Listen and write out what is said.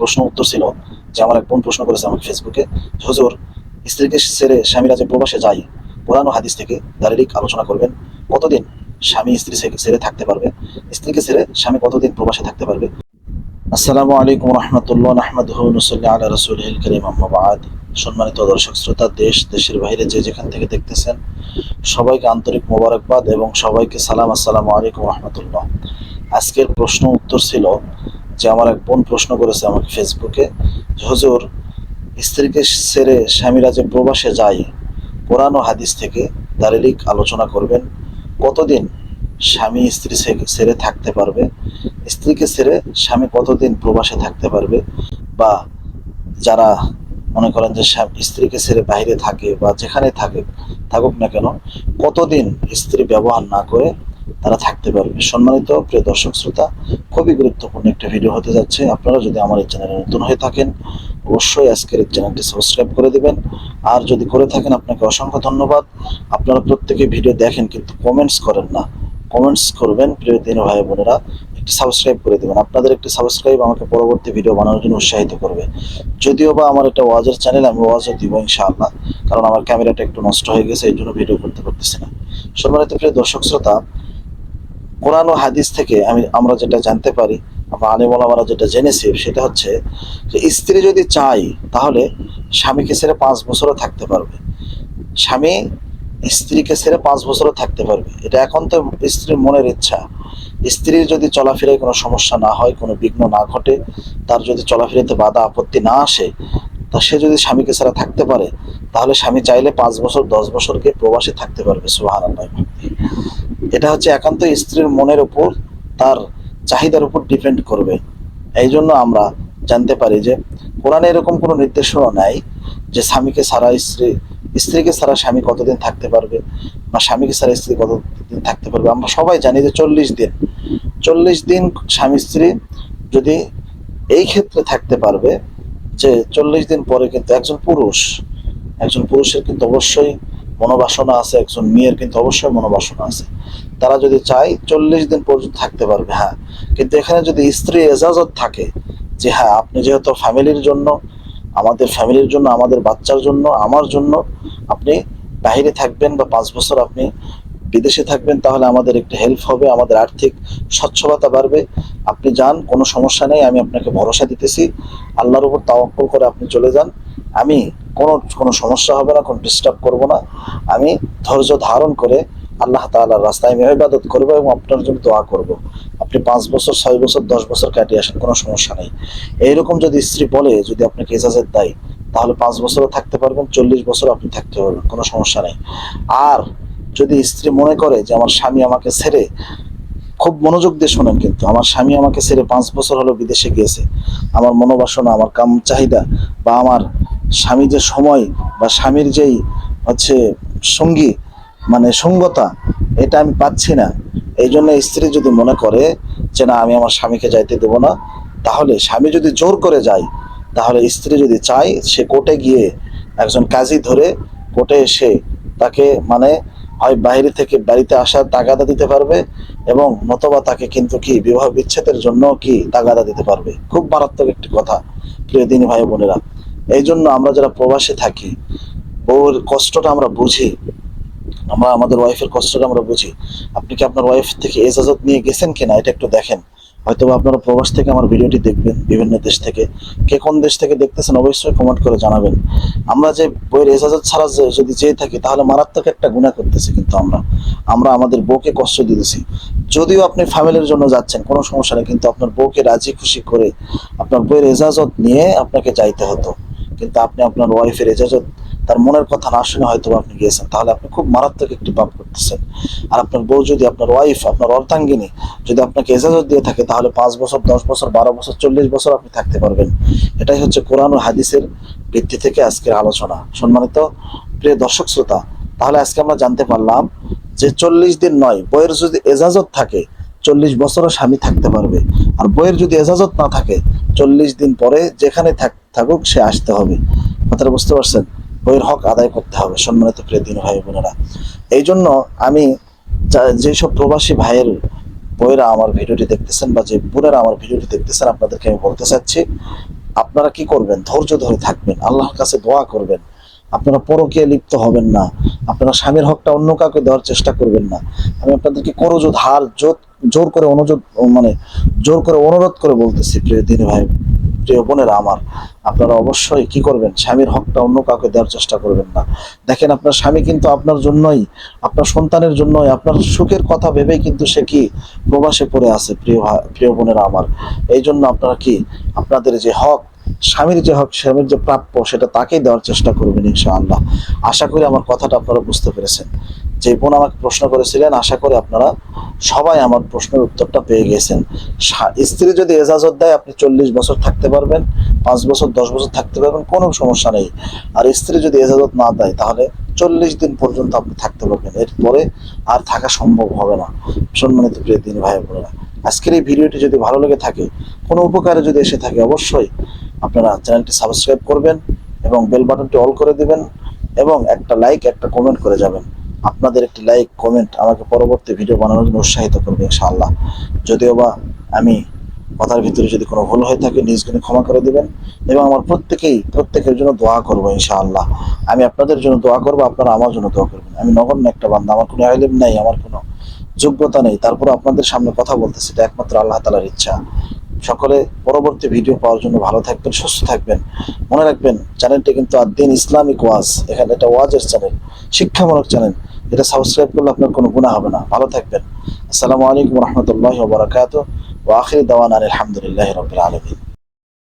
প্রশ্ন উত্তর ছিল যে আমার এক বোন প্রশ্ন করেছে আমাকে ফেসবুকে হুজুর, স্ত্রীকে ছেড়ে স্বামীরা যে প্রবাসে যায় ও হাদিস থেকে দারিরিক আলোচনা করবেন, কতদিন স্বামী স্ত্রী ছেড়ে থাকতে পারবে? স্ত্রীকে ছেড়ে স্বামী কতদিন প্রবাসে থাকতে পারবে? আসসালামু আলাইকুম রহমতুল্লাহ আহমদুল্লাহ আলা রসুল করিম আহমাবাদ সম্মানিত দর্শক, শ্রোতা, দেশ, দেশের বাইরে যে যেখান থেকে দেখতেছেন, সবাইকে আন্তরিক মোবারকবাদ এবং সবাইকে সালাম, আসসালামু আলাইকুম রহমতুল্লাহ। আজকের প্রশ্ন উত্তর ছিল যে আমার এক বোন প্রশ্ন করেছে আমাকে ফেসবুকে হুজুর, স্ত্রীকে ছেড়ে স্বামীরা যে প্রবাসে যায়, কোরআন ও হাদিস থেকে দারিলিক আলোচনা করবেন, কতদিন স্বামী স্ত্রী ছেড়ে থাকতে পারবে? স্ত্রীকে ছেড়ে স্বামী কতদিন প্রবাসে থাকতে পারবে? বা যারা মনে করেন যে স্ত্রীকে ছেড়ে বাইরে থাকে বা যেখানে থাকে, থাকুক না কেন, কতদিন স্ত্রী ব্যবহার না করে তারা থাকতে পারবে। সম্মানিত প্রিয় দর্শক শ্রোতা, খুবই গুরুত্বপূর্ণ একটা ভিডিও হতে যাচ্ছে। আপনারা যদি আমার এই চ্যানেলে নতুন হয়ে থাকেন, অবশ্যই আজকের এই চ্যানেলটি সাবস্ক্রাইব করে দেবেন। আর যদি করে থাকেন, আপনাকে অসংখ্য ধন্যবাদ। আপনারা প্রত্যেকে ভিডিও দেখেন, কিন্তু কমেন্টস করেন না। কমেন্টস করবেন, প্রিয় দিন ভাই বোনেরা, একটি সাবস্ক্রাইব করে দেবেন। আপনাদের একটি সাবস্ক্রাইব আমাকে পরবর্তী ভিডিও বানানোর জন্য উৎসাহিত করবে। যদিও বা আমার একটা ওয়াজের চ্যানেল আমি ওয়াজও দিব ইনশাআল্লাহ, কারণ আমার ক্যামেরাটা একটু নষ্ট হয়ে গেছে, এই জন্য ভিডিও করতে পারতেছি না। সম্মানিত প্রিয় দর্শক শ্রোতা কোরআন ও হাদিস থেকে আমি, আমরা যেটা জানতে পারি আমরা আলিমুল আমরা যেটা জেনেছি, সেটা হচ্ছে যে স্ত্রী যদি চাই তাহলে স্বামীকে ছেড়ে পাঁচ বছরও থাকতে পারবে। স্বামী স্ত্রীকে ছেড়ে পাঁচ বছরও থাকতে পারবে। এটা এখন তো স্ত্রীর মনের ইচ্ছা। স্ত্রীর যদি চলাফেরায় কোনো সমস্যা না হয়, কোনো বিঘ্ন না ঘটে, তার যদি চলাফেরাতে বাধা আপত্তি না আসে, তা সে যদি স্বামীকে ছাড়া থাকতে পারে, তাহলে স্বামী চাইলে পাঁচ বছর, দশ বছরকে প্রবাসে থাকতে পারবে। সুহান এটা হচ্ছে একান্ত স্ত্রীর মনের উপর তার চাহিদার উপর ডিপেন্ড করবে। এই জন্য আমরা জানতে পারি যে কোরআনে এরকম কোনো নির্দেশনা নাই যে স্বামীকে ছাড়া স্ত্রী, স্ত্রীকে ছাড়া স্বামী কতদিন থাকতে পারবে বা স্বামীকে ছাড়া স্ত্রী কতদিন থাকতে পারবে। আমরা সবাই জানি যে চল্লিশ দিন। চল্লিশ দিন স্বামী স্ত্রী যদি এই ক্ষেত্রে থাকতে পারবে যে চল্লিশ দিন পরে কিন্তু একজন পুরুষ, একজন পুরুষের কিন্তু অবশ্যই মনোবাসনা আছে, একজন মেয়ের কিন্তু অবশ্যই মনোবাসনা আছে। তারা যদি চায় চল্লিশ দিন পর্যন্ত থাকতে পারবে হ্যাঁ। কিন্তু এখানে যদি স্ত্রী এজাজত থাকে যে হ্যাঁ আপনি যেহেতু ফ্যামিলির জন্য, আমাদের ফ্যামিলির জন্য, আমাদের বাচ্চার জন্য, আমার জন্য আপনি বাইরে থাকবেন বা পাঁচ বছর আপনি বিদেশে থাকবেন, তাহলে আমাদের একটু হেল্প হবে, আমাদের আর্থিক স্বচ্ছলতা বাড়বে। আপনি যান, কোনো সমস্যা নেই, আমি আপনাকে ভরসা দিতেছি। আল্লাহর উপর তাওয়াক্কুল করে আপনি চলে যান। আমি কোনো কোনো সমস্যা হবে না, কোনো ডিস্টার্ব করব না। আমি ধৈর্য ধারণ করে আল্লাহ তাআলার রাস্তায় আমি ইবাদত করব এবং আপনার জন্য দোয়া করব। আপনি পাঁচ বছর, ছয় বছর, দশ বছর কাটিয়ে আসেন, কোনো সমস্যা নেই। এইরকম যদি স্ত্রী বলে, যদি আপনাকে এজাজত দেয়, তাহলে পাঁচ বছরও থাকতে পারবেন, চল্লিশ বছর আপনি থাকতে পারবেন, কোনো সমস্যা নেই। আর যদি স্ত্রী মনে করে যে, আমার স্বামী আমাকে ছেড়ে, খুব মনোযোগ দিয়ে শোনেন কিন্তু, আমার স্বামী আমাকে ছেড়ে পাঁচ বছর হলো বিদেশে গিয়েছে। আমার মনোবাসনা, আমার কাম চাহিদা বা আমার স্বামী যে সময় বা স্বামীর যেই হচ্ছে সঙ্গী মানে সঙ্গতা, এটা আমি পাচ্ছি না। এই জন্য স্ত্রী যদি মনে করে যে, না, আমি আমার স্বামীকে যাইতে দেবো না, তাহলে স্বামী যদি জোর করে যায়, তাহলে স্ত্রী যদি চায়, সে কোর্টে গিয়ে একজন কাজী ধরে কোর্টে এসে তাকে মানে হয় বাইরে থেকে বাড়িতে আসার তাগাদা দিতে পারবে এবং নতবা তাকে কিন্তু কি বিবাহ বিচ্ছেদের জন্য কি তাগাদা দিতে পারবে। খুব মারাত্মক একটি কথা, প্রিয় দিনী ভাই বোনেরা। এই জন্য আমরা যারা প্রবাসে থাকি বউর কষ্টটা আমরা বুঝি। আমরা আমাদের ওয়াইফের কষ্টটা আমরা বুঝি। আপনি কি আপনার ওয়াইফ থেকে এজাজত নিয়ে গেছেন কিনা, এটা একটু দেখেন। হয়তো আপনারা প্রবাস থেকে আমার ভিডিওটি দেখবেন, বিভিন্ন দেশ থেকে। কে কোন দেশ থেকে দেখতেছেন অবশ্যই কমেন্ট করে জানাবেন। আমরা যে বইয়ের এজাজত ছাড়া যদি যেয়ে থাকি, তাহলে মারাত্মক একটা গুণা করতেছি কিন্তু আমরা। আমরা আমাদের বউকে কষ্ট দিতেছি। যদিও আপনি ফ্যামিলির জন্য যাচ্ছেন, কোনো সমস্যা নেই, কিন্তু আপনার বউকে রাজি খুশি করে আপনার বইয়ের এজাজত নিয়ে আপনাকে যাইতে হতো। কিন্তু আপনি আপনার ওয়াইফের এজাজত তার মনের কথা না শুনে হয়তো আপনি গিয়েছেন। তাহলে আপনি খুব মারাত্মক একটি পাপ করতেছেন। আর আপনার বউ যদি আপনার ওয়াইফ আপনার অর্ধাঙ্গিনী যদি আপনাকে এজাজত দিয়ে থাকে, তাহলে পাঁচ বছর, দশ বছর, বারো বছর, চল্লিশ বছর আপনি থাকতে পারবেন। এটাই হচ্ছে কোরআন ও হাদিসের ভিত্তি থেকে আজকের আলোচনা। সম্মানিত প্রিয় দর্শক শ্রোতা, তাহলে আজকে আমরা জানতে পারলাম যে চল্লিশ দিন নয়, বইয়ের যদি এজাজত থাকে, চল্লিশ বছরও স্বামী থাকতে পারবে। আর বইয়ের যদি এজাজত না থাকে, চল্লিশ দিন পরে যেখানে থাক, থাকুক সে আসতে হবে। কথাটা বুঝতে পারছেন? বইয়ের হক আদায় করতে হবে, সম্মানিত প্রিয় দিন ভাই বোনেরা। এই জন্য আমি যেসব প্রবাসী ভাইয়ের বইয়েরা আমার ভিডিওটি দেখতেছেন বা যে বোনেরা আমার ভিডিওটি দেখতেছেন, আপনাদেরকে আমি বলতে চাচ্ছি, আপনারা কি করবেন? ধৈর্য ধরে থাকবেন, আল্লাহর কাছে দোয়া করবেন। আপনারা পরকে লিপ্ত হবেন না, আপনারা স্বামীর হকটা অন্য কাউকে দেওয়ার চেষ্টা করবেন না। আমি আপনাদেরকে করজোদ হার, জোর করে অনুরোধ মানে জোর করে অনুরোধ করে বলতেছি, প্রিয় দিন ভাই প্রিয় বোনেরা আমার, আপনারা অবশ্যই কি করবেন? স্বামীর হকটা অন্য কাউকে দেওয়ার চেষ্টা করবেন না। দেখেন, আপনার স্বামী কিন্তু আপনার জন্যই, আপনার সন্তানের জন্যই, আপনার সুখের কথা ভেবেই কিন্তু সে কি প্রবাসে পড়ে আছে, প্রিয় প্রিয় বোনেরা আমার। এই জন্য আপনারা কি, আপনাদের যে হক স্বামীর যে হক, স্বামীর যে প্রাপ্য, সেটা তাকেই দেওয়ার চেষ্টা করবেন ইনশাআল্লাহ। আশা করি আমার কথাটা আপনারা বুঝতে পেরেছেন। যে বোন আমাকে প্রশ্ন করেছিলেন, আশা করি আপনারা সবাই আমার প্রশ্নের উত্তরটা পেয়ে গেছেন। স্ত্রী যদি এজাজত দেয়, আপনি চল্লিশ বছর থাকতে পারবেন, পাঁচ বছর, দশ বছর থাকতে পারবেন, কোনো সমস্যা নেই। আর স্ত্রী যদি এজাজত না দেয়, তাহলে চল্লিশ দিন পর্যন্ত আপনি থাকতে পারবেন। এরপরে আর থাকা সম্ভব হবে না। সম্মানিত প্রিয় দিন ভাই বোনেরা, আজকের এই ভিডিওটি যদি ভালো লেগে থাকে, কোনো উপকারে যদি এসে থাকে, অবশ্যই আপনারা চ্যানেলটি সাবস্ক্রাইব করবেন এবং বেল বাটনটি অল করে দিবেন এবং একটা লাইক, একটা কমেন্ট করে যাবেন। আপনাদের একটি লাইক, কমেন্ট আমাকে পরবর্তী ভিডিও বানানোর জন্য উৎসাহিত করবে ইনশাআল্লাহ। যদিও বা আমি কথার ভিতরে যদি কোনো ভুল হয়ে থাকে, নিজ গুণে ক্ষমা করে দিবেন এবং আমার প্রত্যেকেই, প্রত্যেকের জন্য দোয়া করব ইনশাআল্লাহ। আমি আপনাদের জন্য দোয়া করব, আপনারা আমার জন্য দোয়া করবেন। আমি নগণ্য একটা বান্ধা আমার কোনো আইলেম নাই, আমার কোনো যোগ্যতা নেই। তারপর আপনাদের সামনে কথা বলতেছি, এটা একমাত্র আল্লাহ তালার ইচ্ছা। সকলে পরবর্তী ভিডিও পাওয়ার জন্য ভালো থাকবেন, সুস্থ থাকবেন। মনে রাখবেন চ্যানেলটি কিন্তু আদিন ইসলামিক ওয়াজ। এখানে এটা ওয়াজের চ্যানেল শিক্ষামূলক চ্যানেল এটা সাবস্ক্রাইব করলে আপনার কোনো গুণা হবে না। ভালো থাকবেন। আসসালামু আলাইকুম রহমতুল্লাহ ও আখির দাওয়ান আলহামদুলিল্লাহ রবিল আলমিন।